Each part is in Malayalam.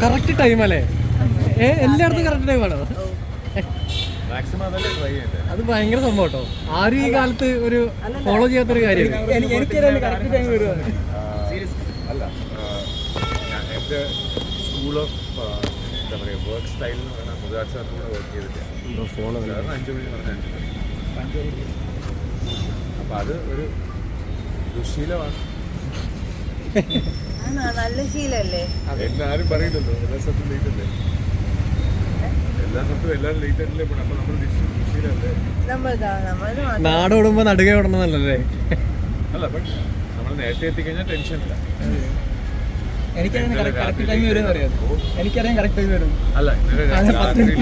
കറക്റ്റ് ടൈം അല്ലേ? ഏ എല്ലായിടത്തും കറക്റ്റ് ടൈമാണോ മാക്സിമം അതല്ലേ ട്രൈ ചെയ്തത് അത് ഭയങ്കര സംഭവം കേട്ടോ. ആരും ഈ കാലത്ത് ഒരു ഫോളോ ചെയ്യാത്തൊരു ഞാൻ സ്കൂൾ ഓഫ് എന്താ പറയുക വർക്ക് സ്റ്റൈൽ എന്ന് പറഞ്ഞാൽ മുതാർ സാറിന് കൂടെ വർക്ക് ചെയ്തിട്ട് അഞ്ച് മണി പറഞ്ഞാൽ അഞ്ച് മണി അപ്പം അത് ഒരു ദുശീലമാണ്. നല്ല ശീലല്ലേ? എല്ലാരും ആരും പറയില്ലല്ലോ എല്ലാ സ്ഥലത്തും ലേറ്റ് അല്ലേ? എല്ലാ സ്ഥലത്തും എല്ലാവരും ലേറ്റ് ആയിട്ടല്ലേ അപ്പൊ നമ്മൾ ദുശീലല്ലേ? നമ്മൾ നമ്മളത് മാത്രം. നാട് ഓടുമ്പോ നടുകെ ഓടണമെന്നല്ലേ അല്ല ബട്ട് നമ്മൾ നേരത്തെ എത്തിക്കഴിഞ്ഞാൽ ടെൻഷൻ ഇല്ല. എനിക്കറിയാം കറക്റ്റ് ടൈം വരും. അല്ല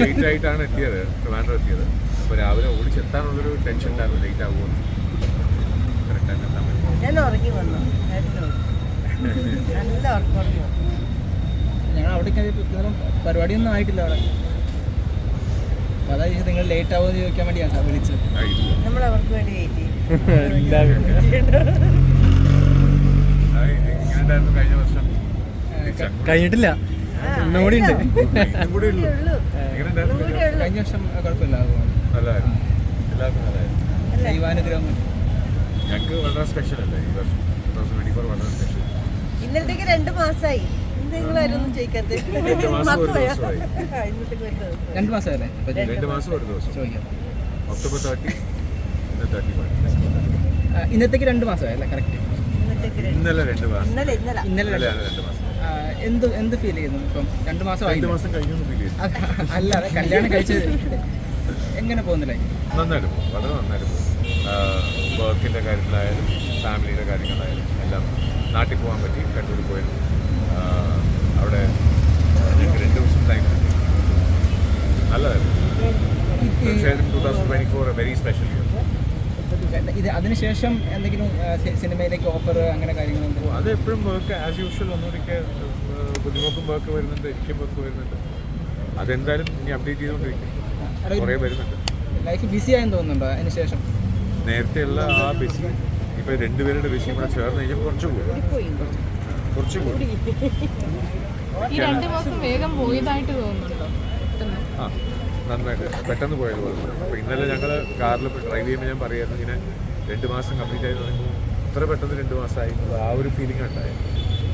ലേറ്റ് ആയിട്ടാണ് എത്തിയത് ട്രിവാൻഡ്രം എത്തിയത്. അപ്പോൾ രാവിലെ ഓടിച്ചെത്താനുള്ളൊരു ടെൻഷൻ ഉണ്ടായിരുന്നു. ലേറ്റ് ആകുമോ കറക്റ്റ് ടൈം എത്താൻ പറ്റും ഞാൻ ഉറങ്ങി വന്നു. നല്ല ഉറക്കം ഞങ്ങൾ അവിടെ പരിപാടിയൊന്നും ആയിട്ടില്ല അവിടെ. അപ്പൊ അതാ ചോദിച്ചത് നിങ്ങൾ ലേറ്റ് ആവുമെന്ന് ചോദിക്കാൻ വേണ്ടിയാണ് വിളിച്ചത്. ഇല്ല. നമ്മൾ അവർക്ക് വേണ്ടി വെയിറ്റ് ചെയ്യും. കഴിഞ്ഞിട്ടില്ല. കഴിഞ്ഞ വർഷം? കുഴപ്പമില്ല ദൈവാനുഗ്രഹം. ഞങ്ങൾക്ക് വളരെ സ്പെഷ്യൽ അല്ലേ? ഈ വർഷം ടൂ തൗസൻഡ് ട്വന്റി ഫോർ വളരെ സ്പെഷ്യൽ ഇന്നലത്തേക്ക് രണ്ട് മാസമായി ചോദിക്കാത്ത രണ്ട് രണ്ട് മാസമല്ലേ? ഇപ്പൊ രണ്ട് മാസം ഒരു ദിവസം. ചോദിക്കാം. ഒക്ടോബർ തേർട്ടി ഇന്ന് തേർട്ടി വൺ ഇന്നത്തേക്ക് രണ്ട് മാസമായി അല്ലേ കറക്റ്റ് ഇന്നത്തേക്ക് രണ്ട്. ഇന്നലെ രണ്ട് മാസം. ഇന്നലെ. ഇന്നലെ ഇന്നലെ രണ്ട്. രണ്ട് മാസം. എന്ത് എന്ത് ഫീൽ ചെയ്യുന്നു? ഇപ്പം രണ്ട് മാസം രണ്ട് മാസം കഴിഞ്ഞു ഫീൽ അത് അല്ലാതെ കല്യാണം കഴിച്ചത് എങ്ങനെ പോകുന്നില്ലേ നന്നായിട്ട് പോകും. വളരെ നന്നായിട്ട് പോകും. വർക്കിന്റെ കാര്യത്തിലായാലും ഫാമിലിയുടെ കാര്യങ്ങളായാലും എല്ലാം നാട്ടിൽ പോകാൻ പറ്റി കണ്ണൂർ പോയാലും അവിടെ ഞങ്ങൾക്ക് രണ്ട് ദിവസം ടൈം കിട്ടി നല്ലതായിരുന്നു തീർച്ചയായിട്ടും two thousand twenty four very special year ഇത് അതിനുശേഷം എന്തെങ്കിലും സിനിമയിലേക്ക് ഓഫർ അങ്ങനെ കാര്യങ്ങളുണ്ടോ അത് എപ്പോഴും വർക്ക് ആസ് യൂഷ്വൽ ഒന്നുകൂടിയൊക്കെ ബുദ്ധിമുട്ടും വർക്ക് വരുന്നുണ്ട് എനിക്കും വർക്ക് വരുന്നുണ്ട്. അതെന്തായാലും ഇനി അപ്ഡേറ്റ് ചെയ്തുകൊണ്ടിരിക്കും. കുറേ വരുന്നുണ്ട്. ലൈഫ് ബിസി ആയെന്ന് തോന്നുന്നുണ്ടോ അതിനുശേഷം? നേരത്തെയുള്ള ആ ബിസി ഇപ്പോൾ രണ്ടുപേരുടെ ബിസി കൂടെ ചേർന്ന് കഴിഞ്ഞാൽ കുറച്ച് കൂടി പോയി കുറച്ച്. കൂടി ഈ രണ്ട് മാസം വേഗം പോയതായിട്ട് തോന്നുന്നുണ്ടോ? പെട്ടെന്ന്. ആ നന്നായിട്ട്. പെട്ടെന്ന് പോയത് പോലെ അപ്പോൾ ഇന്നലെ ഞങ്ങൾ കാറിൽ ഡ്രൈവ് ചെയ്യുമ്പോൾ ഞാൻ പറയായിരുന്നു ഇങ്ങനെ രണ്ട് മാസം കംപ്ലീറ്റ് ആയി തുടങ്ങുമ്പോൾ ഇത്ര പെട്ടെന്ന് രണ്ട് മാസമായി എന്നുള്ള ആ ഒരു ഫീലിംഗ് ഉണ്ടായത്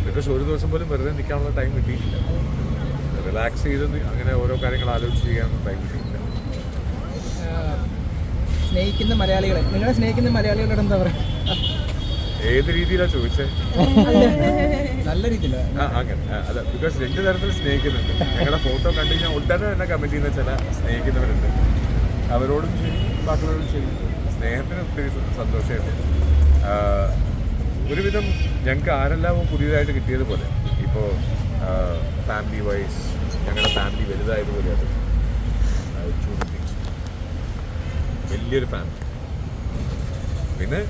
ബിക്കോസ് ഒരു ദിവസം പോലും വെറുതെ നിൽക്കാനുള്ള ടൈം കിട്ടിയിട്ടില്ല. റിലാക്സ് ചെയ്ത് അങ്ങനെ ഓരോ കാര്യങ്ങൾ ആലോചിച്ച് ചെയ്യാനൊന്നും ടൈം കിട്ടിയിട്ടില്ല. സ്നേഹിക്കുന്ന മലയാളികളെ. നിങ്ങളെ സ്നേഹിക്കുന്ന മലയാളികളോട് എന്താ പറയുക ഏത് രീതിയിലാണ് ചോദിച്ചേ? നല്ല രീതിയിലാ. ആ അങ്ങനെ. അല്ല ബിക്കോസ് രണ്ട് തരത്തിൽ സ്നേഹിക്കുന്നുണ്ട്. ഞങ്ങളുടെ ഫോട്ടോ കണ്ടു കഴിഞ്ഞാൽ ഉടനെ തന്നെ കമന്റ് ചെയ്യുന്ന ചില സ്നേഹിക്കുന്നവരുണ്ട്. അവരോടും ശരി ബാക്കിയുള്ളവരോടും ശരി. സ്നേഹത്തിന് ഒത്തിരി സ- സന്തോഷമുണ്ട് ഒരുവിധം ഞങ്ങൾക്ക് ആരെല്ലാമോ പുതിയതായിട്ട് കിട്ടിയതുപോലെ ഇപ്പോൾ ഫാമിലി വൈസ് ഞങ്ങളുടെ ഫാമിലി വലുതായതുപോലെ അത് ആ, ചൂണ്ടിപ്പിച്ചു വലിയൊരു ഫാമിലി പിന്നെ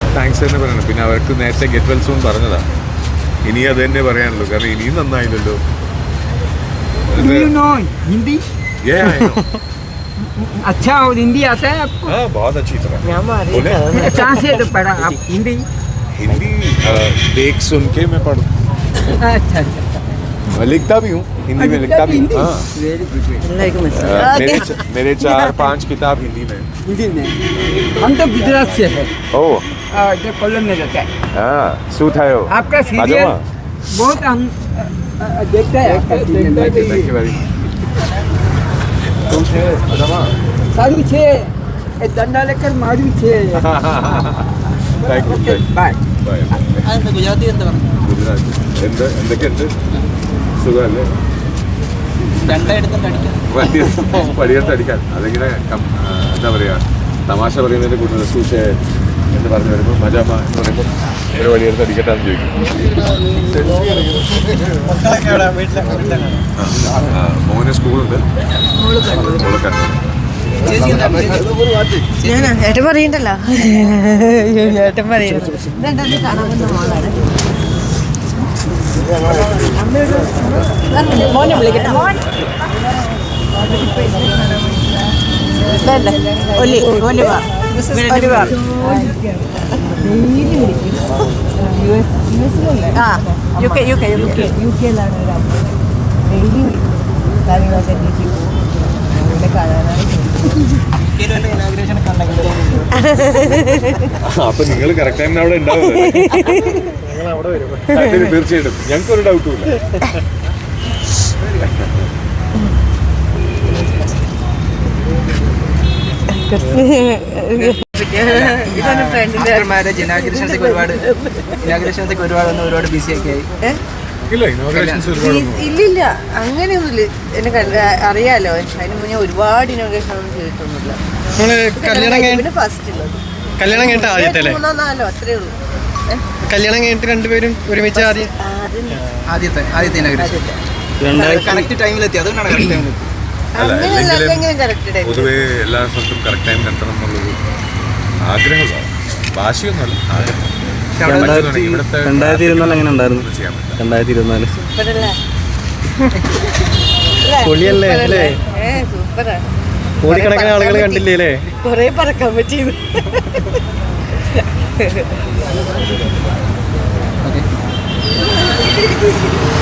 താങ്ക്സ് തന്നെ പറയണം. പിന്നെ അവർക്ക് നേരത്തെ ഗെറ്റ് വെൽസോൺ പറഞ്ഞതാ. ഇനി അത് തന്നെ പറയാനുള്ളൂ. കാരണം ഇനിയും നന്നായില്ലല്ലോ. Do ये अच्छा और हिंदी आता है आपको हाँ बहुत अच्छी तरह बोले कहाँ से तो पढ़ा आप हिंदी हिंदी देख सुन के मैं पढ़ अच्छा अच्छा मैं लिखता भी हूँ हिंदी में लिखता भी हूँ हाँ वेरी गुड अ, मेरे मेरे चार पाँच किताब हिंदी में हिंदी में हम तो गुजरात से है ओ और जो कोलम में रहता है हाँ है वो आपका सीरियल बहुत हम अ, अ, देखता है आपका सीरियल Thank. સારું છે. એ દંડા લેકર માર્યું છે. എന്ത് അടിക്കാൻ എന്താ പറയാ തമാശ പറയുന്നതിന്റെ കൂടുതൽ സൂക്ഷ എന്ന് പറഞ്ഞു വരുമ്പോൾ മജാമ എന്ന് പറയുമ്പോൾ ഒരു വടിയെടുത്ത് അടിക്കട്ടെ എന്ന് ചോദിക്കും. മോന് സ്കൂളുണ്ട്. ഏട്ടൻ പറയണ്ടല്ലോ. ഏട്ടൻ പറയണ്ട. മോനെ വിളിക്കട്ടെ. മോൻ. ഒലി ഒലിവർ ഒലിവർ ആ U K U K U K U കെയിലാണ് ഒരു അമ്മ ഡെയിലി കാര്യങ്ങളൊക്കെ അന്വേഷിച്ച് പോകും കാണാനായിട്ട് ഇനാഗ്രേഷൻ ഒക്കെ ഉണ്ടെങ്കിൽ അപ്പൊ നിങ്ങൾ കറക്റ്റ് ടൈമിന് അവിടെ ഉണ്ടാവും തീർച്ചയായിട്ടും. ഞങ്ങൾക്ക് ഒരു ഡൗട്ടും ഇല്ല. ആഫ്റ്റർ മാരേജ് ഇനാഗ്രേഷൻസ് ഒക്കെ ഒരുപാട് ഇനാഗ്രേഷൻസ് ഒക്കെ ഒരുപാട് വന്ന് ഒരുപാട് ബിസി ഒക്കെ ആയി. ഇല്ലില്ല അങ്ങനെയൊന്നുമില്ല. എന്നെ അറിയാലോ അതിന് മുന്നേ ഒരുപാട് ഇനോഗ്രേഷൻ ഒന്നും ചെയ്തിട്ടൊന്നുമില്ല. കല്യാണം കഴിഞ്ഞ ഫസ്റ്റ് ഉള്ളത്. കല്യാണം കഴിഞ്ഞിട്ട് ആദ്യത്തെ മൂന്നോ നാലോ അത്രേ ഉള്ളൂ? കല്യാണം കഴിഞ്ഞിട്ട് രണ്ടുപേരും ഒരുമിച്ച് ആദ്യത്തെ ആദ്യത്തെ ഇനാഗ്രേഷൻ കറക്റ്റ് ടൈമിലെത്തി അതുകൊണ്ടാണ് കറക്റ്റ് ടൈമിലെത്തി അല്ല, പൊതുവേ എല്ലാ സ്ഥലത്തും കറക്റ്റ് ടൈമിൽ എത്തണം എന്നുള്ളൊരു ആഗ്രഹമാണ് വാശിയൊന്നുമല്ല ആഗ്രഹം. രണ്ടായിരത്തി ഇരുപത്തിനാല് എങ്ങനെ ഉണ്ടായിരുന്നു? രണ്ടായിരത്തി ഇരുപത്തിനാല്. പൊളിയല്ലേ, അല്ലേ? കോടിക്കണക്കിന് ആളുകൾ കണ്ടില്ലേ അല്ലേ? കൊറേ പറക്കാൻ പറ്റിയത്.